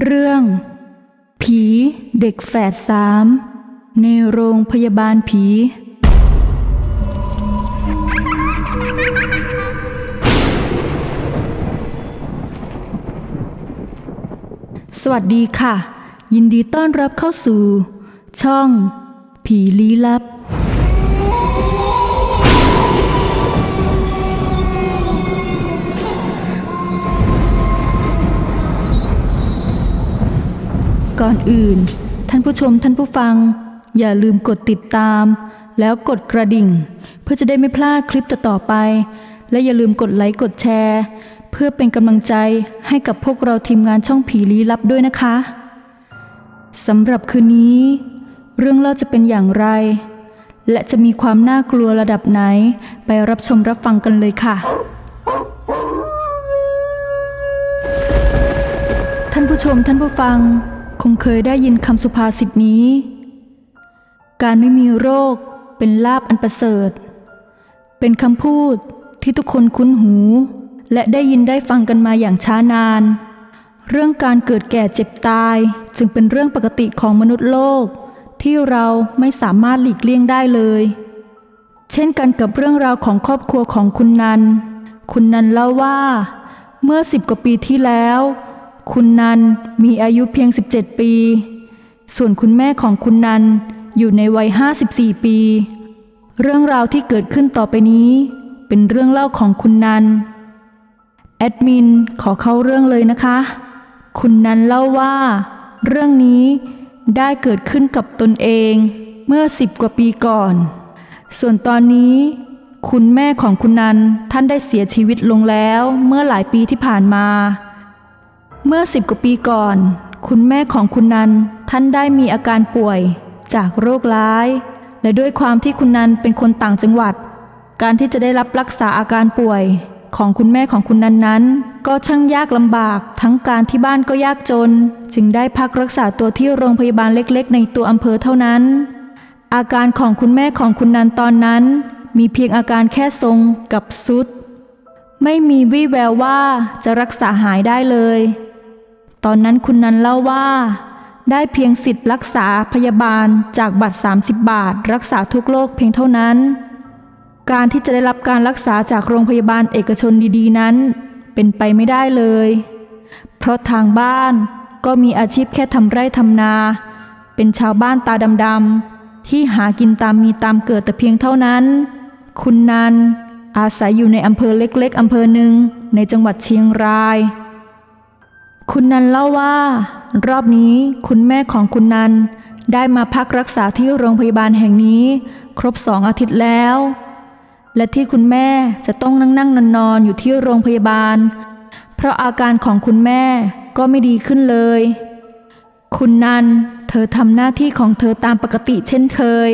เรื่อง ผีเด็กแฝดสามในโรงพยาบาลผี สวัสดีค่ะ ยินดีต้อนรับเข้าสู่ ช่อง ผีลี้ลับ ก่อนอื่น ท่านผู้ชมท่านผู้ฟัง อย่าลืมกดติดตาม แล้วกดกระดิ่ง เพื่อจะได้ไม่พลาดคลิปต่อๆไป และอย่าลืมกดไลค์กดแชร์ เพื่อเป็นกำลังใจให้กับพวกเราทีมงานช่องผีลี้ลับด้วยนะคะสำหรับคืนนี้ เรื่องเล่าจะเป็นอย่างไร และจะมีความน่ากลัวระดับไหนไปรับชมรับฟังกันเลยค่ะ ท่านผู้ชมท่านผู้ฟัง คงเคยได้ยินคำสุภาษิตนี้ การไม่มีโรคเป็นลาบอันประเสริฐ เป็นคำพูดที่ทุกคนคุ้นหู และได้ยินได้ฟังกันมาอย่างช้านาน เรื่องการเกิดแก่เจ็บตายจึงเป็นเรื่องปกติของมนุษย์โลก ที่เราไม่สามารถหลีกเลี่ยงได้เลย เช่นกันกับเรื่องราวของครอบครัวของคุณนัน คุณนันเล่าว่า เมื่อสิบกว่าปีที่แล้ว คุณนันมีอายุเพียง 17 ปี ส่วนคุณแม่ของคุณนันอยู่ในวัย 54 ปี เรื่องราวที่เกิดขึ้นต่อไปนี้ เป็นเรื่องเล่าของคุณนัน แอดมินขอเข้าเรื่องเลยนะคะ คุณนันเล่าว่า เรื่องนี้ได้เกิดขึ้นกับตนเองเมื่อสิบกว่าปีก่อน ส่วนตอนนี้ คุณแม่ของคุณนันท่านได้เสียชีวิตลงแล้วเมื่อหลายปีที่ผ่านมา เมื่อสิบกว่าปีก่อน คุณแม่ของคุณนันท่านได้มีอาการป่วยจากโรคร้าย และด้วยความที่คุณนันเป็นคนต่างจังหวัด การที่จะได้รับรักษาอาการป่วยของคุณแม่ของคุณนันนั้น ก็ช่างยากลำบาก ทั้งการที่บ้านก็ยากจน จึงได้พักรักษาตัวที่โรงพยาบาลเล็กๆ ในตัวอำเภอเท่านั้น อาการของคุณแม่ของคุณนันตอนนั้น มีเพียงอาการแค่ทรงกับสุด ไม่มีวี่แววว่าจะรักษาหายได้เลย ตอนนั้นคุณนันเล่าว่า ได้เพียงสิทธิ์รักษาพยาบาลจากบัตร 30 บาท รักษาทุกโรคเพียงเท่านั้น การที่จะได้รับการรักษาจากโรงพยาบาลเอกชนดีๆ นั้น เป็นไปไม่ได้เลย เพราะทางบ้านก็มีอาชีพแค่ทำไร่ทำนา เป็นชาวบ้านตาดำๆที่หากินตามมีตามเกิดแต่เพียงเท่านั้น คุณนันอาศัยอยู่ในอำเภอเล็กๆอำเภอหนึ่งในจังหวัดเชียงราย คุณนันเล่าว่า รอบนี้คุณแม่ของคุณนันได้มาพักรักษาที่โรงพยาบาลแห่งนี้ ครบสองอาทิตย์แล้ว และที่คุณแม่จะต้องนั่งนั่งนอนนอนอยู่ที่โรงพยาบาล เพราะอาการของคุณแม่ก็ไม่ดีขึ้นเลย คุณนันเธอทำหน้าที่ของเธอตามปกติเช่นเคย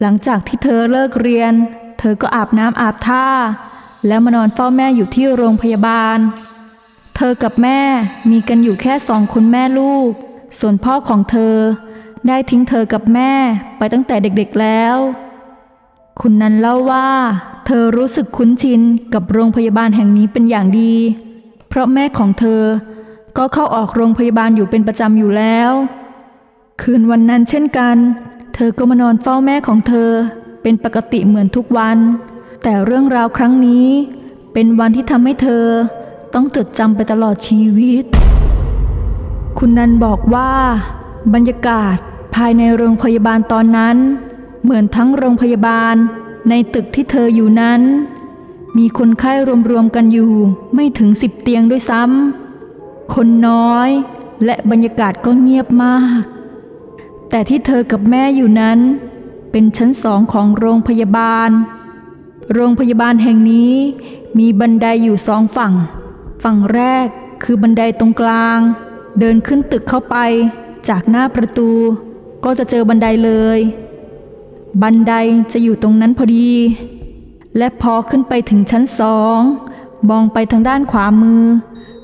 หลังจากที่เธอเลิกเรียน เธอก็อาบน้ำอาบท่า แล้วมานอนเฝ้าแม่อยู่ที่โรงพยาบาล เธอกับแม่มีกันอยู่แค่สองคนแม่ลูก ส่วนพ่อของเธอ ได้ทิ้งเธอกับแม่ไปตั้งแต่เด็กๆแล้ว คุณนันเล่าว่า เธอรู้สึกคุ้นชินกับโรงพยาบาลแห่งนี้เป็นอย่างดี เพราะแม่ของเธอ ก็เข้าออกโรงพยาบาลอยู่เป็นประจำอยู่แล้ว คืนวันนั้นเช่นกัน เธอก็มานอนเฝ้าแม่ของเธอ เป็นปกติเหมือนทุกวัน แต่เรื่องราวครั้งนี้ เป็นวันที่ทำให้เธอ ต้องจดจำไปตลอดชีวิต คุณนันบอกว่า บรรยากาศภายในโรงพยาบาลตอนนั้น เหมือนทั้งโรงพยาบาลในตึกที่เธออยู่นั้น มีคนไข้รวมๆกันอยู่ไม่ถึงสิบเตียงด้วยซ้ำคนน้อยและบรรยากาศก็เงียบมาก แต่ที่เธอกับแม่อยู่นั้น เป็นชั้นสองของโรงพยาบาล โรงพยาบาลแห่งนี้มีบันไดอยู่สองฝั่ง ฝั่งแรกคือบันไดตรงกลาง เดินขึ้นตึกเข้าไป จากหน้าประตู ก็จะเจอบันไดเลย บันไดจะอยู่ตรงนั้นพอดี และพอขึ้นไปถึงชั้นสองมองไปทางด้านขวามือ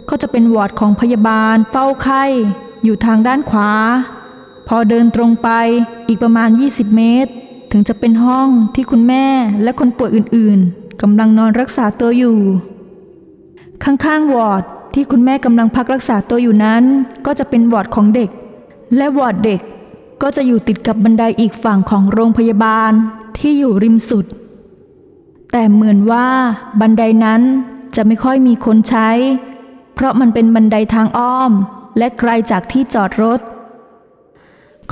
ก็จะเป็นวอร์ดของพยาบาลเฝ้าไข้ อยู่ทางด้านขวา พอเดินตรงไปอีกประมาณ 20 เมตร ถึงจะเป็นห้องที่คุณแม่และคนป่วยอื่นๆกำลังนอนรักษาตัวอยู่ ข้างๆวอร์ดที่คุณแม่กำลังพักรักษาตัวอยู่นั้น ก็จะเป็นวอร์ดของเด็ก และวอร์ดเด็กก็จะอยู่ติดกับบันไดอีกฝั่งของโรงพยาบาลที่อยู่ริมสุด แต่เหมือนว่าบันไดนั้นจะไม่ค่อยมีคนใช้ เพราะมันเป็นบันไดทางอ้อม และไกลจากที่จอดรถ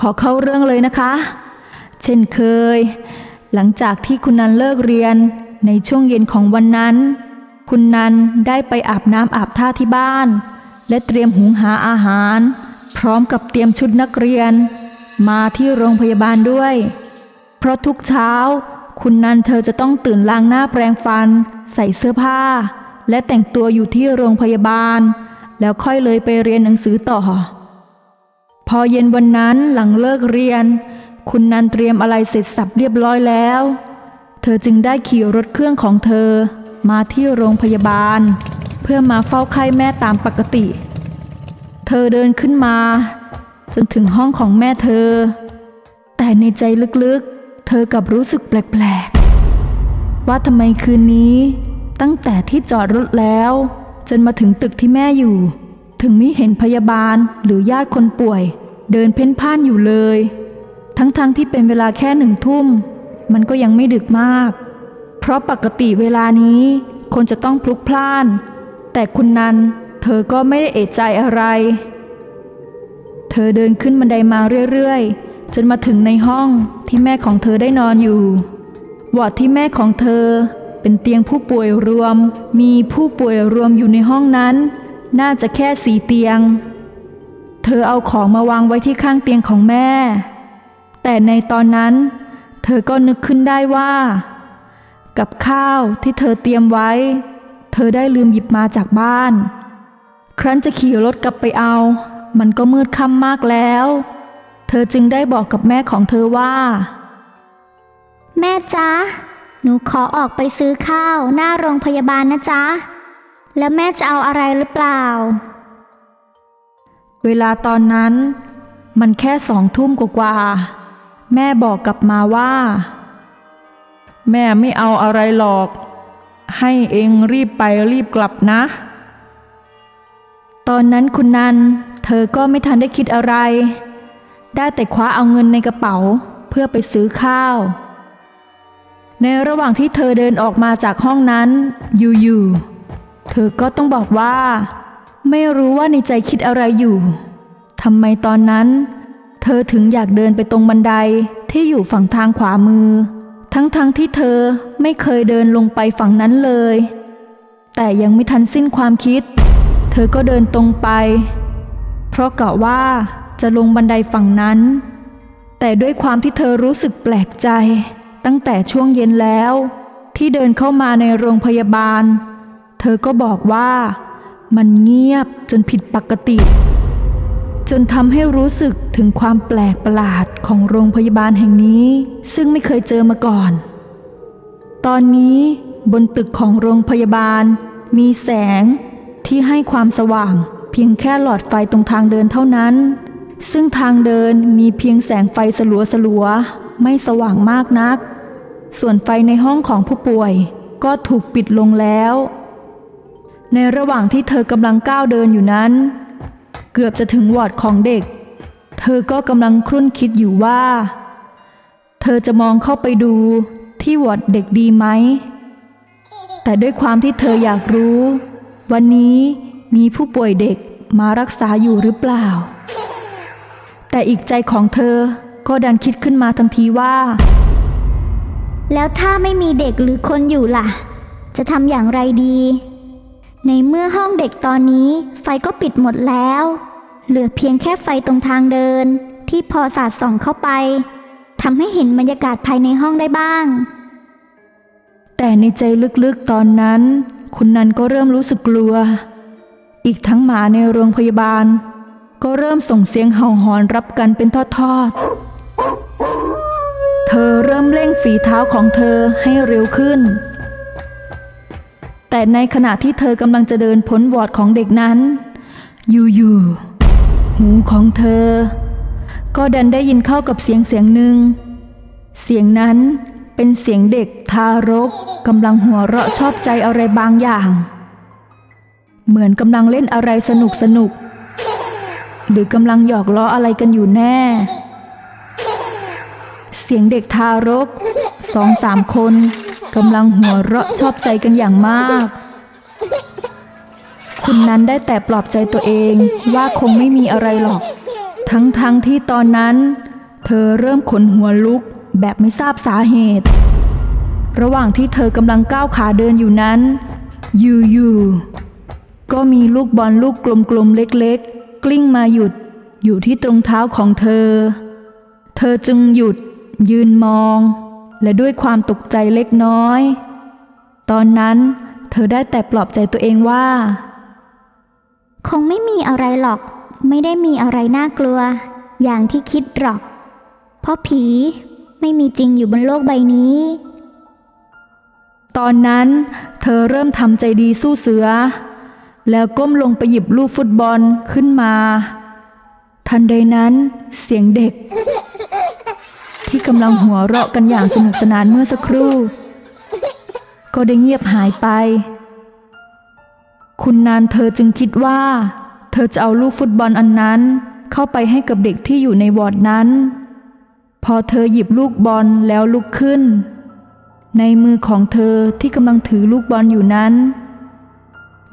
ขอเข้าเรื่องเลยนะคะ เช่นเคย หลังจากที่คุณนันเลิกเรียนในช่วงเย็นของวันนั้น คุณนันได้ไปอาบน้ำอาบท่าที่บ้าน และเตรียมหุงหาอาหาร พร้อมกับเตรียมชุดนักเรียน มาที่โรงพยาบาลด้วย เพราะทุกเช้า คุณนันเธอจะต้องตื่นล้างหน้าแปรงฟัน ใส่เสื้อผ้า และแต่งตัวอยู่ที่โรงพยาบาล แล้วค่อยเลยไปเรียนหนังสือต่อ พอเย็นวันนั้นหลังเลิกเรียน คุณนันเตรียมอะไรเสร็จสับเรียบร้อยแล้ว เธอจึงได้ขี่รถเครื่องของเธอ มาที่โรงพยาบาล เพื่อมาเฝ้าไข้แม่ตามปกติ เธอเดินขึ้นมา จนถึงห้องของแม่เธอ แต่ในใจลึกๆ เธอกลับรู้สึกแปลกๆ ว่าทำไมคืนนี้ ตั้งแต่ที่จอดรถแล้ว จนมาถึงตึกที่แม่อยู่ ถึงไม่เห็นพยาบาลหรือญาติคนป่วย เดินเพ่นพ่านอยู่เลย ทั้งๆทที่เป็นเวลาแค่หนึ่งทุ่ม มันก็ยังไม่ดึกมาก เพราะปกติเวลานี้คนจะต้องพลุกพล่าน แต่คุณนันเธอก็ไม่ได้เอะใจอะไร เธอเดินขึ้นบันไดมาเรื่อยๆ จนมาถึงในห้องที่แม่ของเธอได้นอนอยู่วอดที่แม่ของเธอเป็นเตียงผู้ป่วยรวม มีผู้ป่วยรวมอยู่ในห้องนั้น น่าจะแค่สี่เตียง เธอเอาของมาวางไว้ที่ข้างเตียงของแม่ แต่ในตอนนั้น เธอก็นึกขึ้นได้ว่า กับข้าวที่เธอเตรียมไว้ เธอได้ลืมหยิบมาจากบ้าน ครั้นจะขี่รถกลับไปเอา มันก็มืดค่ำมากแล้ว เธอจึงได้บอกกับแม่ของเธอว่า แม่จ๊ะ หนูขอออกไปซื้อข้าวหน้าโรงพยาบาลนะจ๊ะ แล้วแม่จะเอาอะไรหรือเปล่า เวลาตอนนั้น มันแค่สองทุ่มกว่าๆแม่บอกกลับมาว่า แม่ไม่เอาอะไรหรอก ให้เองรีบไปรีบกลับนะ ตอนนั้นคุณนัน เธอก็ไม่ทันได้คิดอะไร ได้แต่คว้าเอาเงินในกระเป๋าเพื่อไปซื้อข้าว ในระหว่างที่เธอเดินออกมาจากห้องนั้น อยู่ๆ เธอก็ต้องบอกว่า ไม่รู้ว่าในใจคิดอะไรอยู่ ทำไมตอนนั้น เธอถึงอยากเดินไปตรงบันไดที่อยู่ฝั่งทางขวามือ ทั้งๆทที่เธอไม่เคยเดินลงไปฝั่งนั้นเลย แต่ยังไม่ทันสิ้นความคิด เธอก็เดินตรงไป เพราะกะว่าจะลงบันไดฝั่งนั้น แต่ด้วยความที่เธอรู้สึกแปลกใจ ตั้งแต่ช่วงเย็นแล้ว ที่เดินเข้ามาในโรงพยาบาล เธอก็บอกว่า มันเงียบจนผิดปกติ จนทำให้รู้สึกถึงความแปลกประหลาดของโรงพยาบาลแห่งนี้ ซึ่งไม่เคยเจอมาก่อน ตอนนี้บนตึกของโรงพยาบาล มีแสงที่ให้ความสว่าง เพียงแค่หลอดไฟตรงทางเดินเท่านั้น ซึ่งทางเดินมีเพียงแสงไฟสลัวสลัวๆไม่สว่างมากนัก ส่วนไฟในห้องของผู้ป่วย ก็ถูกปิดลงแล้ว ในระหว่างที่เธอกำลังก้าวเดินอยู่นั้น เกือบจะถึงวอดของเด็ก เธอก็กำลังครุ่นคิดอยู่ว่า เธอจะมองเข้าไปดูที่วอดเด็กดีไหม แต่ด้วยความที่เธออยากรู้ วันนี้มีผู้ป่วยเด็กมารักษาอยู่หรือเปล่า แต่อีกใจของเธอก็ดันคิดขึ้นมาทันทีว่า แล้วถ้าไม่มีเด็กหรือคนอยู่ล่ะ จะทำอย่างไรดี ในเมื่อห้องเด็กตอนนี้ไฟก็ปิดหมดแล้ว เหลือเพียงแค่ไฟตรงทางเดิน ที่พอสาดส่องเข้าไปทำให้เห็นบรรยากาศภายในห้องได้บ้าง แต่ในใจลึกๆตอนนั้น คุณนันก็เริ่มรู้สึกกลัว อีกทั้งหมาในโรงพยาบาล ก็เริ่มส่งเสียงเห่าหอนรับกันเป็นทอดๆเธอเริ่มเร่งฝีเท้าของเธอให้เร็วขึ้น แต่ในขณะที่เธอกำลังจะเดินพ้นวอร์ดของเด็กนั้น อยู่ๆหูของเธอ ก็ดันได้ยินเข้ากับเสียงเสียงหนึ่ง เสียงนั้นเป็นเสียงเด็กทารกกำลังหัวเราะชอบใจอะไรบางอย่าง เหมือนกำลังเล่นอะไรสนุกสนุกๆหรือกำลังหยอกล้ออะไรกันอยู่แน่ เสียงเด็กทารกสองสามคน กำลังหัวเราะชอบใจกันอย่างมาก คุณนั้นได้แต่ปลอบใจตัวเองว่าคงไม่มีอะไรหรอก ทั้งๆทที่ตอนนั้น เธอเริ่มขนหัวลุกแบบไม่ทราบสาเหตุ ระหว่างที่เธอกำลังก้าวขาเดินอยู่นั้น อยู่ๆ ก็มีลูกบอลลูกกลมๆ เล็กๆ กลิ้งมาหยุด อยู่ที่ตรงเท้าของเธอ เธอจึงหยุดยืนมอง และด้วยความตกใจเล็กน้อย ตอนนั้นเธอได้แต่ปลอบใจตัวเองว่า คงไม่มีอะไรหรอก ไม่ได้มีอะไรน่ากลัว อย่างที่คิดหรอก เพราะผีไม่มีจริงอยู่บนโลกใบนี้ ตอนนั้นเธอเริ่มทำใจดีสู้เสือ แล้วก้มลงไปหยิบลูกฟุตบอลขึ้นมา ทันใดนั้นเสียงเด็ก ที่กำลังหัวเราะกันอย่างสนุกสนานเมื่อสักครู่ ก็ได้เงียบหายไป คุณนานเธอจึงคิดว่า เธอจะเอาลูกฟุตบอลอันนั้น เข้าไปให้กับเด็กที่อยู่ในวอร์ดนั้น พอเธอหยิบลูกบอลแล้วลุกขึ้น ในมือของเธอที่กำลังถือลูกบอลอยู่นั้น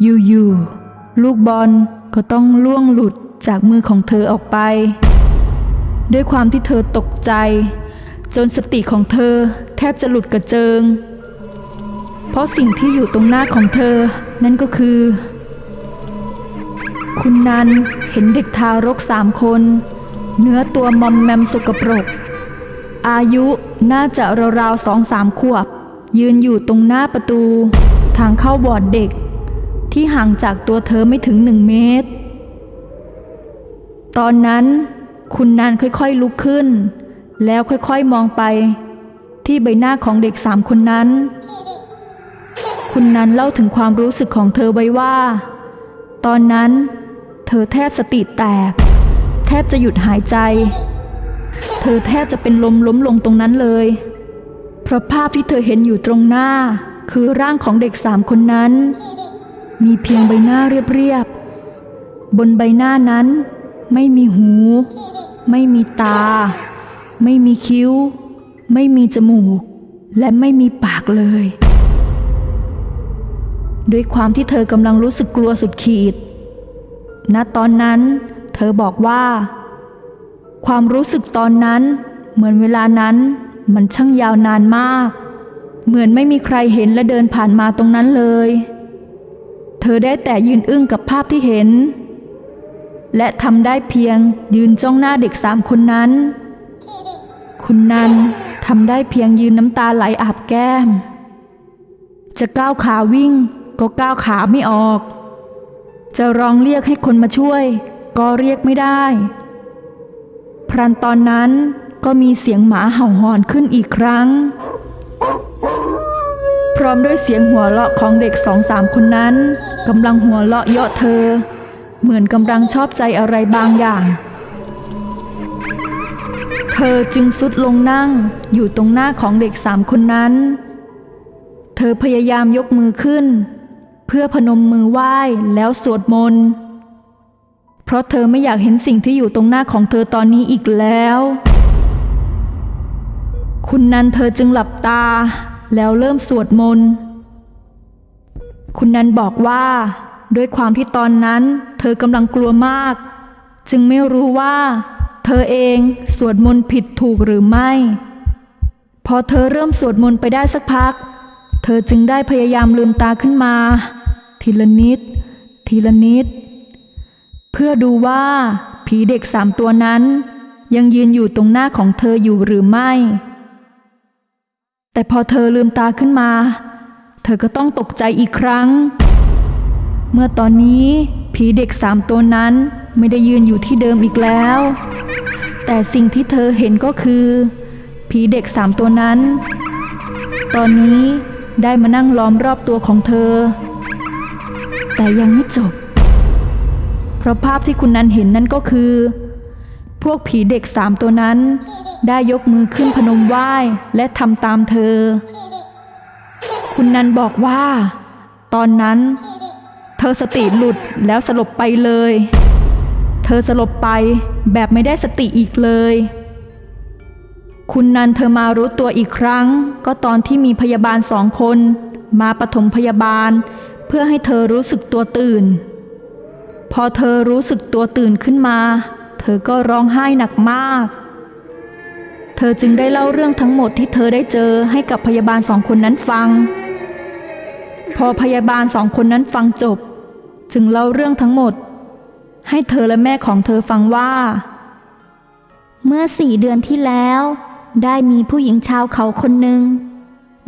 อยู่ๆลูกบอลก็ต้องล่วงหลุดจากมือของเธอออกไป ด้วยความที่เธอตกใจ จนสติของเธอแทบจะหลุดกระเจิง เพราะสิ่งที่อยู่ตรงหน้าของเธอ นั่นก็คือ คุณนันเห็นเด็กทารกสามคน เนื้อตัวมอมแมมสกปรก อายุน่าจะราวๆสองสามขวบ ยืนอยู่ตรงหน้าประตู ทางเข้าวอร์ดเด็ก ที่ห่างจากตัวเธอไม่ถึงหนึ่งเมตร ตอนนั้นคุณนานค่อยๆลุกขึ้น แล้วค่อยๆมองไป ที่ใบหน้าของเด็กสามคนนั้น คุณนันเล่าถึงความรู้สึกของเธอไว้ว่า ตอนนั้น เธอแทบสติแตก แทบจะหยุดหายใจ เธอแทบจะเป็นลมล้มลงตรงนั้นเลย เพราะภาพที่เธอเห็นอยู่ตรงหน้า คือร่างของเด็กสามคนนั้น มีเพียงใบหน้าเรียบๆบนใบหน้านั้น ไม่มีหู ไม่มีตา ไม่มีคิ้ว ไม่มีจมูก และไม่มีปากเลย ด้วยความที่เธอกำลังรู้สึกกลัวสุดขีด ณตอนนั้น เธอบอกว่า ความรู้สึกตอนนั้น เหมือนเวลานั้นมันช่างยาวนานมาก เหมือนไม่มีใครเห็นและเดินผ่านมาตรงนั้นเลย เธอได้แต่ยืนอึ้งกับภาพที่เห็น และทำได้เพียงยืนจ้องหน้าเด็กสามคนนั้น คุณนันทำได้เพียงยืนน้ำตาไหลอาบแก้ม จะก้าวขาวิ่งก็ก้าวขาไม่ออก จะร้องเรียกให้คนมาช่วย ก็เรียกไม่ได้ พรันตอนนั้นก็มีเสียงหมาเห่าหอนขึ้นอีกครั้ง พร้อมด้วยเสียงหัวเราะของเด็กสองสามคนนั้นกำลังหัวเราะเยาะเธอ เหมือนกำลังชอบใจอะไรบางอย่าง เธอจึงสุดลงนั่งอยู่ตรงหน้าของเด็กสามคนนั้น เธอพยายามยกมือขึ้น เพื่อพนมมือไหว้แล้วสวดมนต์ เพราะเธอไม่อยากเห็นสิ่งที่อยู่ตรงหน้าของเธอตอนนี้อีกแล้ว คุณนันเธอจึงหลับตา แล้วเริ่มสวดมนต์ คุณนันบอกว่า ด้วยความที่ตอนนั้น เธอกำลังกลัวมาก จึงไม่รู้ว่า เธอเองสวดมนต์ผิดถูกหรือไม่ พอเธอเริ่มสวดมนต์ไปได้สักพัก เธอจึงได้พยายามลืมตาขึ้นมา ทีละนิด ทีละนิด เพื่อดูว่าผีเด็กสามตัวนั้น ยังยืนอยู่ตรงหน้าของเธออยู่หรือไม่ แต่พอเธอลืมตาขึ้นมา เธอก็ต้องตกใจอีกครั้ง เมื่อตอนนี้ผีเด็กสามตัวนั้น ไม่ได้ยืนอยู่ที่เดิมอีกแล้ว แต่สิ่งที่เธอเห็นก็คือ ผีเด็กสามตัวนั้น ตอนนี้ได้มานั่งล้อมรอบตัวของเธอ แต่ยังไม่จบ เพราะภาพที่คุณนันเห็นนั่นก็คือ พวกผีเด็กสามตัวนั้น ได้ยกมือขึ้นพนมไหว้และทำตามเธอ คุณนันบอกว่า ตอนนั้น เธอสติหลุดแล้วสลบไปเลย เธอสลบไปแบบไม่ได้สติอีกเลย คุณนันเธอมารู้ตัวอีกครั้ง ก็ตอนที่มีพยาบาลสองคน มาปฐมพยาบาล เพื่อให้เธอรู้สึกตัวตื่น พอเธอรู้สึกตัวตื่นขึ้นมา เธอก็ร้องไห้หนักมาก เธอจึงได้เล่าเรื่องทั้งหมดที่เธอได้เจอให้กับพยาบาลสองคนนั้นฟัง พอพยาบาลสองคนนั้นฟังจบ จึงเล่าเรื่องทั้งหมด ให้เธอและแม่ของเธอฟังว่า เมื่อสี่เดือนที่แล้ว ได้มีผู้หญิงชาวเขาคนหนึ่ง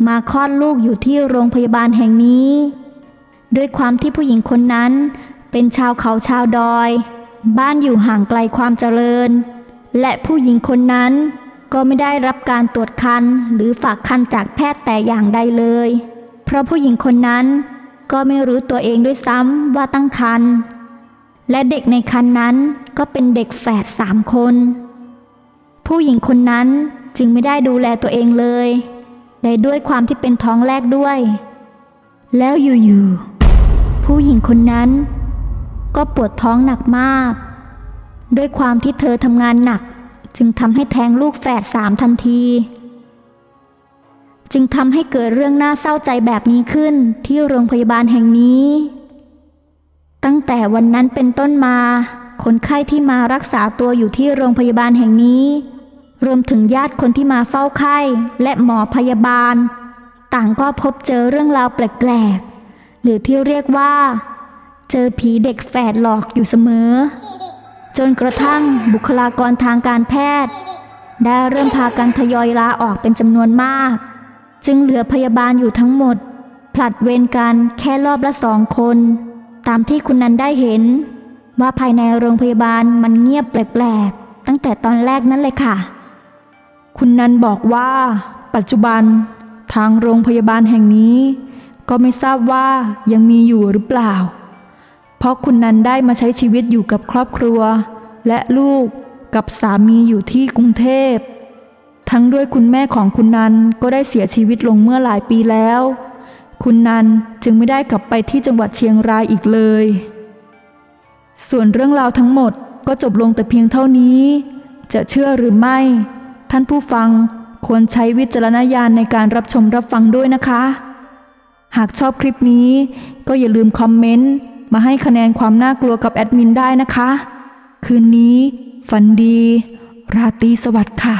มาคลอดลูกอยู่ที่โรงพยาบาลแห่งนี้ ด้วยความที่ผู้หญิงคนนั้น เป็นชาวเขาชาวดอย บ้านอยู่ห่างไกลความเจริญ และผู้หญิงคนนั้นก็ไม่ได้รับการตรวจคันหรือฝากคันจากแพทย์แต่อย่างใดเลย เพราะผู้หญิงคนนั้นก็ไม่รู้ตัวเองด้วยซ้ำว่าตั้งครรภ์ และเด็กในครรภ์นั้นก็เป็นเด็กแฝดสามคน ผู้หญิงคนนั้นจึงไม่ได้ดูแลตัวเองเลย และด้วยความที่เป็นท้องแรกด้วย แล้วอยู่ๆผู้หญิงคนนั้น ก็ปวดท้องหนักมาก ด้วยความที่เธอทำงานหนัก จึงทำให้แท้งลูกแฝดสามทันที จึงทำให้เกิดเรื่องน่าเศร้าใจแบบนี้ขึ้นที่โรงพยาบาลแห่งนี้ ตั้งแต่วันนั้นเป็นต้นมา คนไข้ที่มารักษาตัวอยู่ที่โรงพยาบาลแห่งนี้ รวมถึงญาติคนที่มาเฝ้าไข้และหมอพยาบาล ต่างก็พบเจอเรื่องราวแปลกๆ หรือที่เรียกว่า เจอผีเด็กแฝดหลอกอยู่เสมอ จนกระทั่งบุคลากรทางการแพทย์ ได้เริ่มพากันทยอยลาออกเป็นจำนวนมาก จึงเหลือพยาบาลอยู่ทั้งหมด ผลัดเวรกันแค่รอบละสองคน ตามที่คุณนันได้เห็น ว่าภายในโรงพยาบาลมันเงียบแปลกๆ ตั้งแต่ตอนแรกนั่นเลยค่ะ คุณนันบอกว่า ปัจจุบันทางโรงพยาบาลแห่งนี้ ก็ไม่ทราบว่ายังมีอยู่หรือเปล่า เพราะคุณนันได้มาใช้ชีวิตอยู่กับครอบครัว และลูกกับสามีอยู่ที่กรุงเทพ ทั้งด้วยคุณแม่ของคุณนันก็ได้เสียชีวิตลงเมื่อหลายปีแล้ว คุณนันจึงไม่ได้กลับไปที่จังหวัดเชียงรายอีกเลย ส่วนเรื่องราวทั้งหมดก็จบลงแต่เพียงเท่านี้ จะเชื่อหรือไม่ ท่านผู้ฟังควรใช้วิจารณญาณในการรับชมรับฟังด้วยนะคะ หากชอบคลิปนี้ ก็อย่าลืมคอมเมนต์มาให้คะแนนความน่ากลัวกับแอดมินได้นะคะ คืนนี้ฝันดี ราตรีสวัสดิ์ค่ะ